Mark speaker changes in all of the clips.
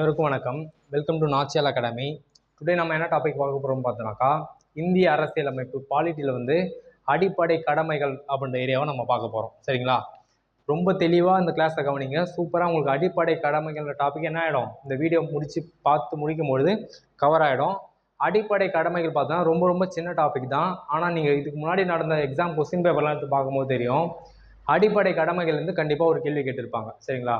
Speaker 1: அனைவருக்கும் வணக்கம். Welcome to நாச்சியல் academy today நம்ம என்ன டாபிக் பார்க்க போகிறோம் பார்த்தோன்னாக்கா இந்திய அரசியலமைப்பு பாலிட்டியில் வந்து அடிப்படை கடமைகள் அப்படின்ற ஏரியாவை நம்ம பார்க்க போகிறோம் சரிங்களா? ரொம்ப தெளிவாக இந்த கிளாஸை கவனிங்க. சூப்பராக உங்களுக்கு அடிப்படை கடமைகள்ன்ற டாபிக் என்ன ஆகிடும் இந்த வீடியோ முடித்து பார்த்து முடிக்கும்பொழுது கவர் ஆகிடும் அடிப்படை கடமைகள் பார்த்தோன்னா ரொம்ப ரொம்ப சின்ன டாபிக் தான். ஆனால் நீங்கள் இதுக்கு முன்னாடி நடந்த எக்ஸாம் கொஸ்டின் பேப்பர்லாம் எடுத்து பார்க்கும்போது தெரியும். அடிப்படை கடமைகள் வந்து கண்டிப்பாக ஒரு கேள்வி கேட்டிருப்பாங்க. சரிங்களா?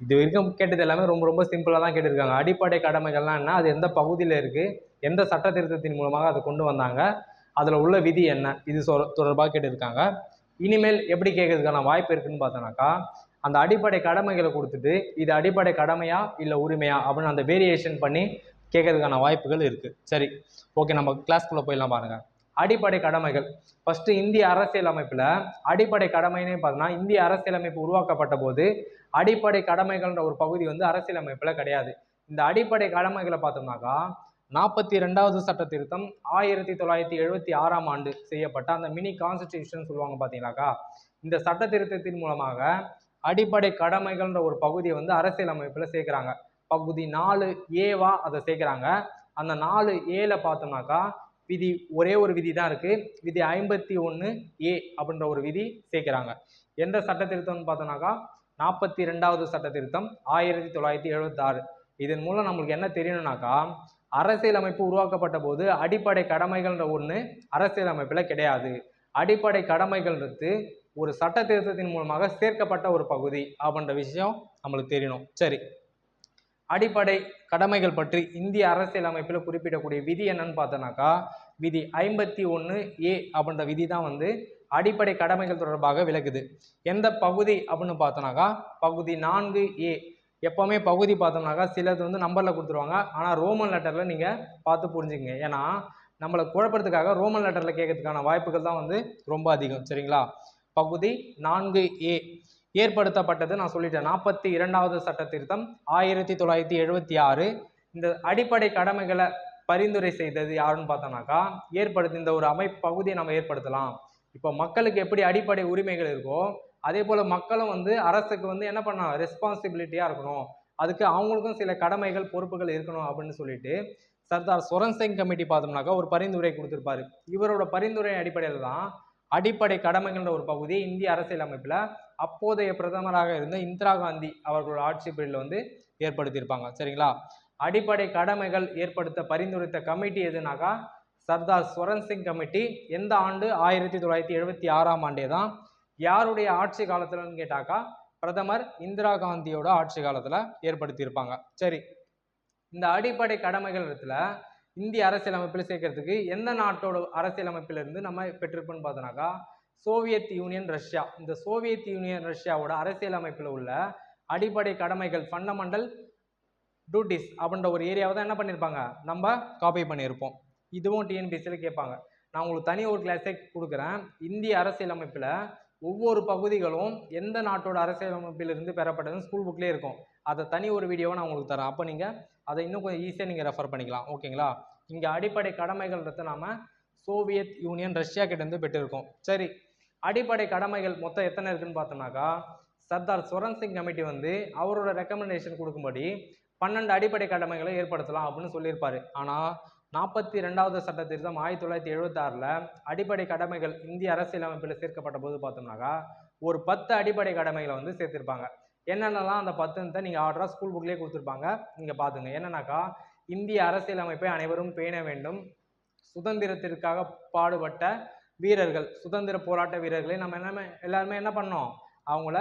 Speaker 1: இது வரைக்கும் கேட்டது எல்லாமே ரொம்ப ரொம்ப சிம்பிளாக தான் கேட்டிருக்காங்க. அடிப்படை கடமைகள்லாம் என்ன? அது எந்த பகுதியில் இருக்குது எந்த சட்ட திருத்தத்தின் மூலமாக அதை கொண்டு வந்தாங்க? அதில் உள்ள விதி என்ன? இது சொ தொடர்பாக கேட்டிருக்காங்க. இனிமேல் எப்படி கேட்கறதுக்கான வாய்ப்பு இருக்குன்னு பார்த்தோன்னாக்கா அந்த அடிப்படை கடமைகளை கொடுத்துட்டு இது அடிப்படை கடமையா இல்லை உரிமையா? அப்படின்னு அந்த வேரியேஷன் பண்ணி கேட்கறதுக்கான வாய்ப்புகள் இருக்குது சரி ஓகே நம்ம கிளாஸ்க்குள்ளே போயிடலாம் பாருங்கள் அடிப்படை கடமைகள். ஃபஸ்ட்டு இந்திய அரசியலமைப்பில் அடிப்படை கடமைன்னு பார்த்தோன்னா இந்திய அரசியலமைப்பு உருவாக்கப்பட்ட போது அடிப்படை கடமைகள்ன்ற ஒரு பகுதி வந்து அரசியலமைப்பில் கிடையாது. இந்த அடிப்படை கடமைகளை பார்த்தோம்னாக்கா நாற்பத்தி ரெண்டாவது சட்ட திருத்தம் ஆயிரத்தி தொள்ளாயிரத்தி எழுபத்தி ஆறாம் ஆண்டு செய்யப்பட்ட அந்த மினி கான்ஸ்டியூஷன் சொல்லுவாங்க பார்த்தீங்களாக்கா? இந்த சட்ட திருத்தத்தின் மூலமாக அடிப்படை கடமைகள்ன்ற ஒரு பகுதியை வந்து அரசியலமைப்பில் சேர்க்குறாங்க. பகுதி நாலு ஏவா அதை சேர்க்குறாங்க. அந்த நாலு ஏல பார்த்தோம்னாக்கா விதி ஒரே ஒரு விதி தான் இருக்குது விதி ஐம்பத்தி ஒன்று ஏ அப்படின்ற ஒரு விதி சேர்க்குறாங்க. எந்த சட்ட திருத்தம்னு பார்த்தோம்னாக்கா நாற்பத்தி ரெண்டாவது சட்ட திருத்தம் ஆயிரத்தி தொள்ளாயிரத்தி எழுபத்தாறு இதன் மூலம் நம்மளுக்கு என்ன தெரியணும்னாக்கா அரசியலமைப்பு உருவாக்கப்பட்ட போது அடிப்படை கடமைகள்ன்ற ஒன்று அரசியலமைப்பில் கிடையாது. அடிப்படை கடமைகள்ன்றது ஒரு சட்ட திருத்தத்தின் மூலமாக சேர்க்கப்பட்ட ஒரு பகுதி அப்படின்ற விஷயம் நம்மளுக்கு தெரியணும். சரி. அடிப்படை கடமைகள் பற்றி இந்திய அரசியலமைப்பில் குறிப்பிடக்கூடிய விதி என்னன்னு பார்த்தோன்னாக்கா விதி ஐம்பத்தி ஒன்று ஏ அப்படின்ற விதி தான் வந்து அடிப்படை கடமைகள் தொடர்பாக விளக்குது. எந்த பகுதி அப்படின்னு பார்த்தோன்னாக்கா பகுதி நான்கு ஏ. எப்போவுமே பகுதி பார்த்தோம்னாக்கா சிலது வந்து நம்பரில் கொடுத்துருவாங்க. ஆனால் ரோமன் லெட்டரில் நீங்கள் பார்த்து புரிஞ்சுங்க ஏன்னா நம்மளை குழப்பறதுக்காக ரோமன் லெட்டரில் கேட்கறதுக்கான வாய்ப்புகள் தான் வந்து ரொம்ப அதிகம். சரிங்களா? பகுதி நான்கு ஏ. ஏற்படுத்தப்பட்டது நான் சொல்லிட்டேன். நாற்பத்தி இரண்டாவது சட்ட திருத்தம் ஆயிரத்தி தொள்ளாயிரத்தி எழுபத்தி ஆறு. இந்த அடிப்படை கடமைகளை பரிந்துரை செய்தது யாருன்னு பார்த்தோம்னாக்கா ஏற்படுத்தி இந்த ஒரு அமைப்பு பகுதியை நம்ம ஏற்படுத்தலாம். இப்போ மக்களுக்கு எப்படி அடிப்படை உரிமைகள் இருக்கோ அதே போல் மக்களும் வந்து அரசுக்கு வந்து என்ன பண்ணணும்? ரெஸ்பான்சிபிலிட்டியாக இருக்கணும். அதுக்கு அவங்களுக்கும் சில கடமைகள் பொறுப்புகள் இருக்கணும் அப்படின்னு சொல்லிட்டு சர்தார் சுரன் சிங் கமிட்டி பார்த்தோம்னாக்கா ஒரு பரிந்துரை கொடுத்துருப்பாரு. இவரோட பரிந்துரை அடிப்படையில் தான் அடிப்படை கடமைகள்ன்ற ஒரு பகுதி இந்திய அரசியலமைப்பில் அப்போதைய பிரதமராக இருந்த இந்திரா காந்தி அவர்களோட ஆட்சி பீரியடில் வந்து ஏற்படுத்தியிருப்பாங்க. சரிங்களா? அடிப்படை கடமைகள் ஏற்படுத்த பரிந்துரைத்த கமிட்டி எதுனாக்கா சர்தார் ஸ்வரன் சிங் கமிட்டி எந்த ஆண்டு ஆயிரத்தி தொள்ளாயிரத்தி எழுபத்தி ஆறாம் ஆண்டே தான்? யாருடைய ஆட்சி காலத்துலன்னு கேட்டாக்கா பிரதமர் இந்திரா காந்தியோட ஆட்சி காலத்தில் ஏற்படுத்தியிருப்பாங்க. சரி இந்த அடிப்படை கடமைகள் இடத்துல இந்திய அரசியலமைப்பில் சேர்க்கறதுக்கு எந்த நாட்டோட அரசியலமைப்பிலிருந்து நம்ம பெற்றிருப்போம்னு பார்த்தோன்னாக்கா சோவியத் யூனியன் ரஷ்யா. இந்த சோவியத் யூனியன் ரஷ்யாவோட அரசியலமைப்பில் உள்ள அடிப்படை கடமைகள் ஃபண்டமெண்டல் டியூட்டிஸ் அப்படின்ற ஒரு ஏரியாவை தான் என்ன பண்ணியிருப்பாங்க நம்ம காப்பி பண்ணியிருப்போம் இதுவும் டிஎன்பிஎஸ்சியில் கேட்பாங்க. நான் உங்களுக்கு தனி ஒரு கிளாஸே கொடுக்குறேன். இந்திய அரசியலமைப்பில் ஒவ்வொரு பகுதிகளும் எந்த நாட்டோட அரசியலமைப்பிலிருந்து பெறப்பட்டதுன்னு ஸ்கூல் புக்லேயே இருக்கும். அதை தனி ஒரு வீடியோவை நான் உங்களுக்கு தரேன். அப்போ நீங்கள் அதை இன்னும் கொஞ்சம் ஈஸியாக நீங்கள் ரெஃபர் பண்ணிக்கலாம். ஓகேங்களா இங்கே அடிப்படை கடமைகள்ன்றத நாம சோவியத் யூனியன் ரஷ்யா கிட்டேருந்து பெற்றிருக்கோம். சரி. அடிப்படை கடமைகள் மொத்தம் எத்தனை இருக்குன்னு பார்த்தோம்னாக்கா சர்தார் சுரன் சிங் கமிட்டி வந்து அவரோட ரெக்கமெண்டேஷன் கொடுக்கும்படி பன்னெண்டு அடிப்படை கடமைகளை ஏற்படுத்தலாம் அப்படின்னு சொல்லியிருப்பாரு. ஆனால் நாற்பத்தி ரெண்டாவது சட்ட திருத்தம் ஆயிரத்தி தொள்ளாயிரத்தி எழுபத்தாறில் அடிப்படை கடமைகள் இந்திய அரசியலமைப்பில் சேர்க்கப்பட்ட போது பார்த்தோம்னாக்கா ஒரு பத்து அடிப்படை கடமைகளை வந்து சேர்த்திருப்பாங்க. என்னென்னலாம் அந்த பத்துன்னு நீங்கள் ஆர்டராக ஸ்கூல் புக்லேயே கொடுத்துருப்பாங்க. நீங்கள் பார்த்துங்க என்னன்னாக்கா இந்திய அரசியலமைப்பை அனைவரும் பேண வேண்டும். சுதந்திரத்திற்காக பாடுபட்ட வீரர்கள் சுதந்திர போராட்ட வீரர்களை நம்ம என்ன எல்லாருமே என்ன பண்ணோம் அவங்கள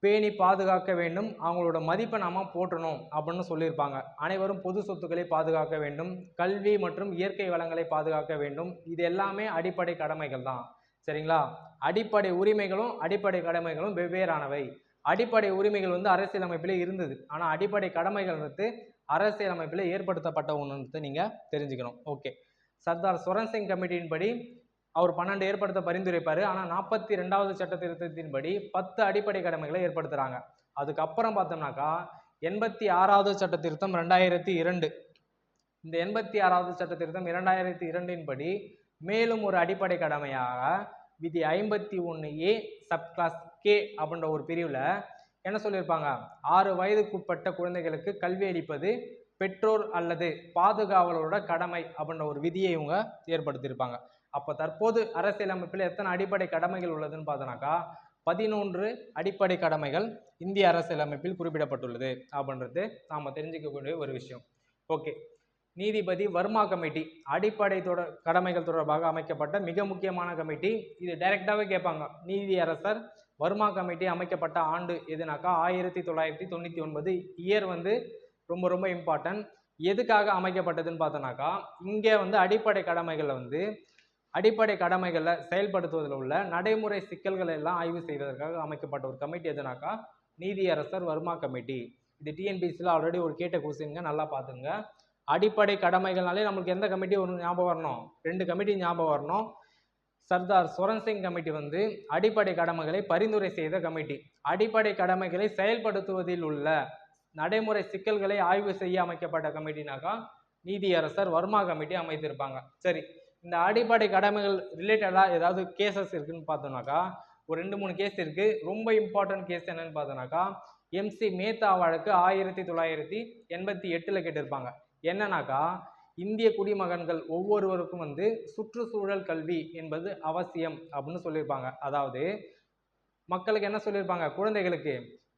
Speaker 1: பேணி பாதுகாக்க வேண்டும். அவங்களோட மதிப்பை நாம் போற்றணும் அப்படின்னு சொல்லியிருப்பாங்க. அனைவரும் பொது சொத்துக்களை பாதுகாக்க வேண்டும். கல்வி மற்றும் இயற்கை வளங்களை பாதுகாக்க வேண்டும். இது எல்லாமே அடிப்படை கடமைகள் தான். சரிங்களா? அடிப்படை உரிமைகளும் அடிப்படை கடமைகளும் வெவ்வேறானவை. அடிப்படை உரிமைகள் வந்து அரசியலமைப்பிலே இருந்தது. ஆனால் அடிப்படை கடமைகள் வந்து அரசியலமைப்பில் ஏற்படுத்தப்பட்ட ஒன்று நீங்கள் தெரிஞ்சுக்கணும். ஓகே. சர்தார் சுரன் சிங் கமிட்டியின்படி அவர் பன்னெண்டு ஏற்படுத்த பரிந்துரைப்பார். ஆனால் நாற்பத்தி ரெண்டாவது சட்ட திருத்தத்தின்படி பத்து அடிப்படை கடமைகளை ஏற்படுத்துகிறாங்க அதுக்கப்புறம் பார்த்தோம்னாக்கா எண்பத்தி ஆறாவது சட்ட திருத்தம் ரெண்டாயிரத்தி இரண்டு இந்த எண்பத்தி ஆறாவது சட்ட திருத்தம் இரண்டாயிரத்தி இரண்டின்படி மேலும் ஒரு அடிப்படை கடமையாக விதி ஐம்பத்தி ஒன்று ஏ சப் கிளாஸ் கே அப்படின்ற ஒரு பிரிவில் என்ன சொல்லியிருப்பாங்க? ஆறு வயதுக்குட்பட்ட குழந்தைகளுக்கு கல்வி அளிப்பது பெற்றோர் அல்லது பாதுகாவலரோட கடமை அப்படின்ற ஒரு விதியை இவங்க ஏற்படுத்தியிருப்பாங்க. அப்போ தற்போது அரசியலமைப்பில் எத்தனை அடிப்படை கடமைகள் உள்ளதுன்னு பார்த்தோன்னாக்கா பதினொன்று அடிப்படை கடமைகள் இந்திய அரசியலமைப்பில் குறிப்பிடப்பட்டுள்ளது அப்படின்றது நாம் தெரிஞ்சுக்கக்கூடிய ஒரு விஷயம். ஓகே. நீதிபதி வர்மா கமிட்டி அடிப்படை தொட கடமைகள் தொடர்பாக அமைக்கப்பட்ட மிக முக்கியமான கமிட்டி. இது டைரெக்டாகவே கேட்பாங்க. நீதி அரசர் வர்மா கமிட்டி அமைக்கப்பட்ட ஆண்டு எதுனாக்கா ஆயிரத்தி தொள்ளாயிரத்தி தொண்ணூற்றி ஒன்பது இயர் வந்து ரொம்ப ரொம்ப இம்பார்ட்டன்ட் எதுக்காக அமைக்கப்பட்டதுன்னு பார்த்தோன்னாக்கா இங்கே வந்து அடிப்படை கடமைகளில் வந்து அடிப்படை கடமைகளை செயல்படுத்துவதில் உள்ள நடைமுறை சிக்கல்களை எல்லாம் ஆய்வு செய்வதற்காக அமைக்கப்பட்ட ஒரு கமிட்டி எதுனாக்கா? நீதியரசர் வர்மா கமிட்டி இது டிஎன்பிசியில் ஆல்ரெடி ஒரு கேட்ட கொஸ்டின்ங்க நல்லா பார்த்துங்க. அடிப்படை கடமைகள்னாலே நம்மளுக்கு எந்த கமிட்டி ஒன்று ஞாபகம் வரணும்? ரெண்டு கமிட்டி ஞாபகம் வரணும். சர்தார் சுரன் சிங் கமிட்டி வந்து அடிப்படை கடமைகளை பரிந்துரை செய்த கமிட்டி. அடிப்படை கடமைகளை செயல்படுத்துவதில் உள்ள நடைமுறை சிக்கல்களை ஆய்வு செய்ய அமைக்கப்பட்ட கமிட்டினாக்கா நீதியரசர் வர்மா கமிட்டி அமைத்திருப்பாங்க. சரி இந்த அடிப்படை கடமைகள் ரிலேட்டடாக ஏதாவது கேசஸ் இருக்குன்னு பார்த்தோம்னாக்கா ஒரு ரெண்டு மூணு கேஸ் இருக்குது ரொம்ப இம்பார்ட்டன்ட் கேஸ் என்னன்னு பார்த்தோம்னாக்கா எம்சி மேத்தா வழக்கு ஆயிரத்தி தொள்ளாயிரத்தி எண்பத்தி எட்டில் கேட்டிருப்பாங்க. என்னன்னாக்கா இந்திய குடிமகன்கள் ஒவ்வொருவருக்கும் வந்து சுற்றுச்சூழல் கல்வி என்பது அவசியம் அப்படின்னு சொல்லியிருப்பாங்க. அதாவது மக்களுக்கு என்ன சொல்லியிருப்பாங்க? குழந்தைகளுக்கு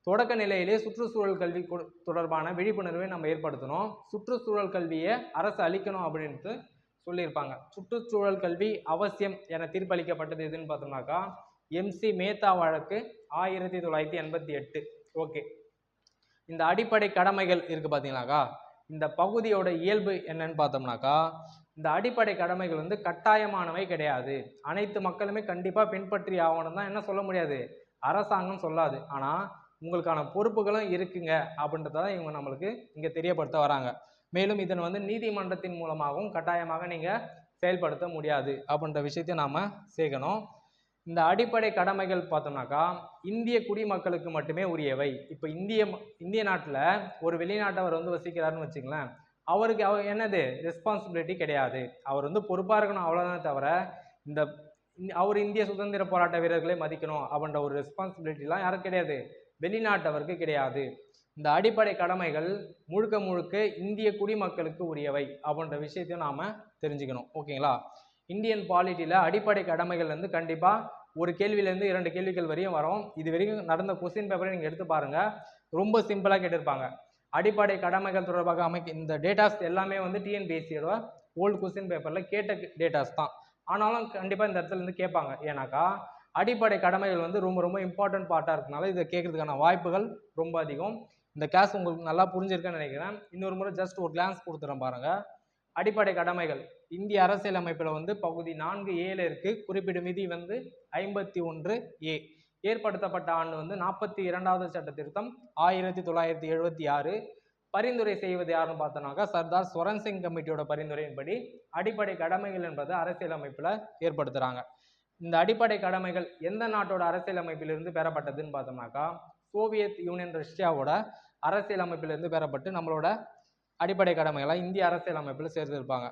Speaker 1: தொடக்க நிலையிலே சுற்றுச்சூழல் கல்வி தொடர்பான விழிப்புணர்வை நம்ம ஏற்படுத்தணும். சுற்றுச்சூழல் கல்வியை அரசு அளிக்கணும் அப்படின்ட்டு சொல்லியிருப்பாங்க. சுற்றுச்சூழல் கல்வி அவசியம் என தீர்ப்பளிக்கப்பட்டது எதுன்னு பார்த்தோம்னாக்கா எம்சி மேத்தா வழக்கு ஆயிரத்தி தொள்ளாயிரத்தி எண்பத்தி எட்டு. ஓகே. இந்த அடிப்படை கடமைகள் இருக்கு பார்த்தீங்களாக்கா இந்த பகுதியோட இயல்பு என்னன்னு பார்த்தோம்னாக்கா இந்த அடிப்படை கடமைகள் வந்து கட்டாயமானவை கிடையாது. அனைத்து மக்களுமே கண்டிப்பாக பின்பற்றி ஆகணும் தான் என்ன சொல்ல முடியாது. அரசாங்கம் சொல்லாது. ஆனால் உங்களுக்கான பொறுப்புகளும் இருக்குங்க அப்படின்றத இவங்க நம்மளுக்கு இங்கே தெரியப்படுத்த வராங்க. மேலும் இதனை வந்து நீதிமன்றத்தின் மூலமாகவும் கட்டாயமாக நீங்கள் செயல்படுத்த முடியாது அப்படின்ற விஷயத்தை நாம் சேர்க்கணும். இந்த அடிப்படை கடமைகள் பார்த்தோம்னாக்கா இந்திய குடிமக்களுக்கு மட்டுமே உரியவை. இப்போ இந்திய ம- இந்திய நாட்டில் ஒரு வெளிநாட்டவர் வந்து வசிக்கிறாருன்னு வச்சுங்களேன் அவருக்கு அவர் என்னது? ரெஸ்பான்சிபிலிட்டி கிடையாது. அவர் வந்து பொறுப்பாக இருக்கணும் அவ்வளோதானே தவிர இந்த இந்த- அவர் இந்திய சுதந்திர போராட்ட வீரர்களை மதிக்கணும் அப்படின்ற ஒரு ரெஸ்பான்சிபிலிட்டிலாம் யாரும் கிடையாது. வெளிநாட்டவருக்கு கிடையாது. இந்த அடிப்படை கடமைகள் முழுக்க முழுக்க இந்திய குடிமக்களுக்கு உரியவை அப்படின்ற விஷயத்தையும் நாம் தெரிஞ்சுக்கணும். ஓகேங்களா? இந்தியன் பாலிட்டியில் அடிப்படை கடமைகள் வந்து கண்டிப்பாக ஒரு கேள்வியிலேருந்து இரண்டு கேள்விகள் வரையும் வரும். இது வரைக்கும் நடந்த கொஸ்டின் பேப்பரை நீங்கள் எடுத்து பாருங்கள் ரொம்ப சிம்பிளாக கேட்டிருப்பாங்க. அடிப்படை கடமைகள் தொடர்பாக அமைக்க இந்த டேட்டாஸ் எல்லாமே வந்து டிஎன்பிஎஸ்சியோட ஓல்டு கொஸ்டின் பேப்பரில் கேட்ட டேட்டாஸ் தான். ஆனாலும் கண்டிப்பாக இந்த இடத்துல இருந்து கேட்பாங்க. ஏன்னாக்கா அடிப்படை கடமைகள் வந்து ரொம்ப ரொம்ப இம்பார்ட்டன்ட் பார்ட்டாக இருக்கனால இதை கேட்கறதுக்கான வாய்ப்புகள் ரொம்ப அதிகம். இந்த கிளாஸ் உங்களுக்கு நல்லா புரிஞ்சிருக்குன்னு நினைக்கிறேன். இன்னொரு முறை ஜஸ்ட் ஒரு கிளான்ஸ் கொடுத்துறேன் பாருங்க. அடிப்படை கடமைகள். இந்திய அரசியலமைப்பில் வந்து பகுதி நான்கு ஏல இருக்கு. குறிப்பிடும் விதி வந்து ஐம்பத்தி ஒன்று ஏ ஏற்படுத்தப்பட்ட ஆண்டு வந்து நாற்பத்தி இரண்டாவது சட்ட திருத்தம் ஆயிரத்தி தொள்ளாயிரத்தி எழுபத்தி ஆறு. பரிந்துரை செய்வது யாருன்னு பார்த்தோம்னாக்கா சர்தார் ஸ்வரன் சிங் கமிட்டியோட பரிந்துரையின்படி அடிப்படை கடமைகள் என்பதை அரசியலமைப்பில் ஏற்படுத்துகிறாங்க இந்த அடிப்படை கடமைகள் எந்த நாட்டோட அரசியலமைப்பிலிருந்து பெறப்பட்டதுன்னு பார்த்தோம்னாக்கா சோவியத் யூனியன் ரஷ்யாவோட அரசியலமைப்பிலிருந்து பெறப்பட்டு நம்மளோட அடிப்படை கடமைகளை இந்திய அரசியலமைப்பில் சேர்த்திருப்பாங்க.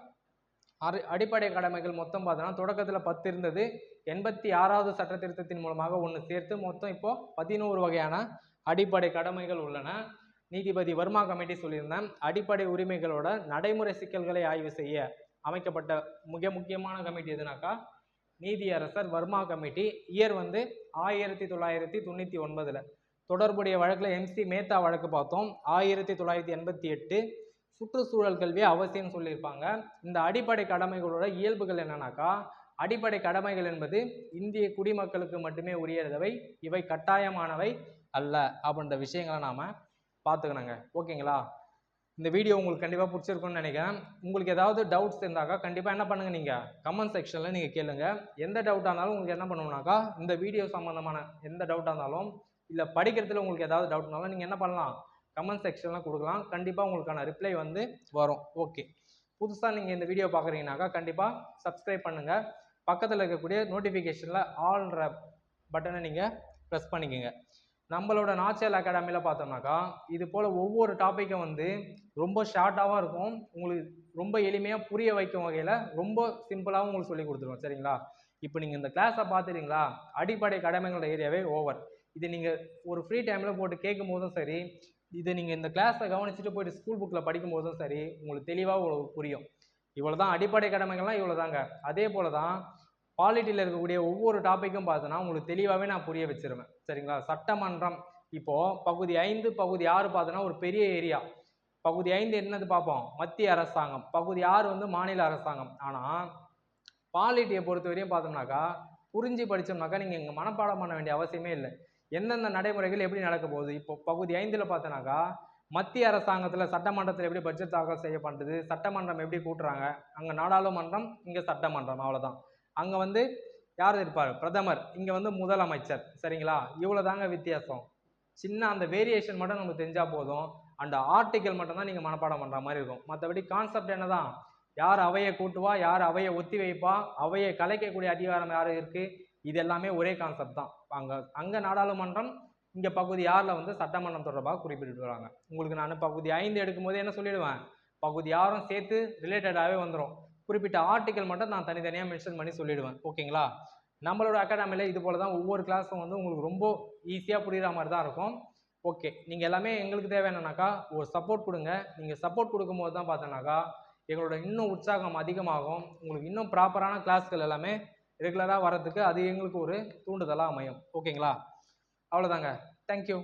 Speaker 1: அரு அடிப்படை கடமைகள் மொத்தம் பார்த்தோன்னா தொடக்கத்தில் பத்து இருந்தது. எண்பத்தி ஆறாவது சட்ட திருத்தத்தின் மூலமாக ஒன்று சேர்த்து மொத்தம் இப்போ பதினோரு வகையான அடிப்படை கடமைகள் உள்ளன. நீதிபதி வர்மா கமிட்டி சொல்லியிருந்தேன் அடிப்படை உரிமைகளோட நடைமுறை சிக்கல்களை ஆய்வு செய்ய அமைக்கப்பட்ட மிக முக்கியமான கமிட்டி எதுனாக்கா? நீதியரசர் வர்மா கமிட்டி. இயர் வந்து ஆயிரத்தி தொள்ளாயிரத்தி தொண்ணூற்றி ஒன்பதில். தொடர்புடைய வழக்கில் எம்சி மேத்தா வழக்கு பார்த்தோம். ஆயிரத்தி தொள்ளாயிரத்தி எண்பத்தி எட்டு சுற்றுச்சூழல் கல்வி அவசியம் சொல்லியிருப்பாங்க. இந்த அடிப்படை கடமைகளோட இயல்புகள் என்னன்னாக்கா அடிப்படை கடமைகள் என்பது இந்திய குடிமக்களுக்கு மட்டுமே உரியதவை இவை கட்டாயமானவை அல்ல அப்படின்ற விஷயங்களை நாம் பார்த்துக்கணுங்க. ஓகேங்களா? இந்த வீடியோ உங்களுக்கு கண்டிப்பாக பிடிச்சிருக்குன்னு நினைக்கிறேன். உங்களுக்கு ஏதாவது டவுட்ஸ் இருந்தாக்கா கண்டிப்பாக என்ன பண்ணுங்கள் நீங்கள் கமெண்ட் செக்ஷனில் நீங்கள் கேளுங்க. எந்த டவுட்டாக இருந்தாலும் உங்களுக்கு என்ன பண்ணணும்னாக்கா இந்த வீடியோ சம்மந்தமான எந்த டவுட்டாக இருந்தாலும் இல்லை படிக்கிறதுல உங்களுக்கு ஏதாவது டவுட்னாலும் நீங்கள் என்ன பண்ணலாம்? கமெண்ட் செக்ஷன்லாம் கொடுக்கலாம். கண்டிப்பாக உங்களுக்கான ரிப்ளை வந்து வரும். ஓகே புதுசாக நீங்கள் இந்த வீடியோ பார்க்குறீங்கனாக்கா கண்டிப்பாக சப்ஸ்கிரைப் பண்ணுங்கள் பக்கத்தில் இருக்கக்கூடிய நோட்டிஃபிகேஷனில் ஆல்ன்ற பட்டனை நீங்கள் ப்ரெஸ் பண்ணிக்கோங்க. நம்மளோட நாச்சல் அகாடமியில் பார்த்தோம்னாக்கா இது போல் ஒவ்வொரு டாப்பிக்கும் வந்து ரொம்ப ஷார்ட்டாகவும் இருக்கும். உங்களுக்கு ரொம்ப எளிமையாக புரிய வைக்கும் வகையில் ரொம்ப சிம்பிளாகவும் உங்களுக்கு சொல்லி கொடுத்துருவோம் சரிங்களா? இப்போ நீங்கள் இந்த கிளாஸை பார்த்துறீங்களா அடிப்படை கடமைகளோட ஏரியாவே ஓவர் இதை நீங்கள் ஒரு ஃப்ரீ டைமில் போட்டு கேட்கும் போதும் சரி இதை நீங்கள் இந்த கிளாஸை கவனிச்சுட்டு போயிட்டு ஸ்கூல் புக்கில் படிக்கும் போதும் சரி உங்களுக்கு தெளிவாக உங்களுக்கு புரியும். இவ்வளோ தான் அடிப்படை கடமைகள்லாம் இவ்வளோ தாங்க அதே போல் தான் பாலிட்டியில் இருக்கக்கூடிய ஒவ்வொரு டாப்பிக்கும் பார்த்தோன்னா உங்களுக்கு தெளிவாகவே நான் புரிய வச்சிருவேன். சரிங்களா? சட்டமன்றம். இப்போது பகுதி ஐந்து பகுதி ஆறு பார்த்தோன்னா ஒரு பெரிய ஏரியா பகுதி ஐந்து என்னது பார்ப்போம்? மத்திய அரசாங்கம். பகுதி ஆறு வந்து மாநில அரசாங்கம். ஆனால் பாலிட்டியை பொறுத்த வரையும் பார்த்தோம்னாக்கா புரிஞ்சு படித்தோம்னாக்கா நீங்கள் இங்கே மனப்பாடம் பண்ண வேண்டிய அவசியமே இல்லை. எந்தெந்த நடைமுறைகள் எப்படி நடக்க போகுது? இப்போ பகுதி ஐந்தில் பார்த்தோன்னாக்கா மத்திய அரசாங்கத்தில் சட்டமன்றத்தில் எப்படி பட்ஜெட் தாக்கல் செய்யப்படுது சட்டமன்றம் எப்படி கூட்டுறாங்க? அங்கே நாடாளுமன்றம் இங்கே சட்டமன்றம் அவ்வளோதான் அங்கே வந்து யார் இருப்பார் பிரதமர். இங்கே வந்து முதலமைச்சர். சரிங்களா? இவ்வளோ தாங்க வித்தியாசம். சின்ன அந்த வேரியேஷன் மட்டும் நமக்கு தெரிஞ்சால் போதும். அந்த ஆர்டிக்கல் மட்டும்தான் நீங்கள் மனப்பாடம் பண்ணுற மாதிரி இருக்கும். மற்றபடி கான்செப்ட் என்னதான்? யார் அவையை கூட்டுவா? யார் அவையை ஒத்தி வைப்பா? அவையை கலைக்கக்கூடிய அதிகாரம் யார் இருக்குது இது எல்லாமே ஒரே கான்செப்ட் தான். அங்கே அங்கே நாடாளுமன்றம் இங்கே பகுதி ஆறில் வந்து சட்டமன்றம் தொடர்பாக குறிப்பிட்டு வராங்க உங்களுக்கு நான் பகுதி ஐந்து எடுக்கும்போது என்ன சொல்லிடுவேன்? பகுதி ஆறும் சேர்த்து ரிலேட்டடாகவே வந்துடும் குறிப்பிட்ட ஆர்டிக்கல் மட்டும் நான் தனித்தனியாக மென்ஷன் பண்ணி சொல்லிடுவேன். ஓகேங்களா? நம்மளோட அகாடமியில் இது போல் தான் ஒவ்வொரு கிளாஸும் வந்து உங்களுக்கு ரொம்ப ஈஸியாக புரிகிற மாதிரி தான் இருக்கும். ஓகே நீங்கள் எல்லாமே எங்களுக்கு தேவை என்னன்னாக்கா ஒரு சப்போர்ட் கொடுங்க. நீங்கள் சப்போர்ட் கொடுக்கும்போது தான் பார்த்தோன்னாக்கா எங்களோட இன்னும் உற்சாகம் அதிகமாகும். உங்களுக்கு இன்னும் ப்ராப்பரான கிளாஸ்கள் எல்லாமே ரெகுலராக வர்றதுக்கு அது எங்களுக்கு ஒரு தூண்டுதலாக அமையும். ஓகேங்களா அவ்வளோதாங்க தேங்க்யூ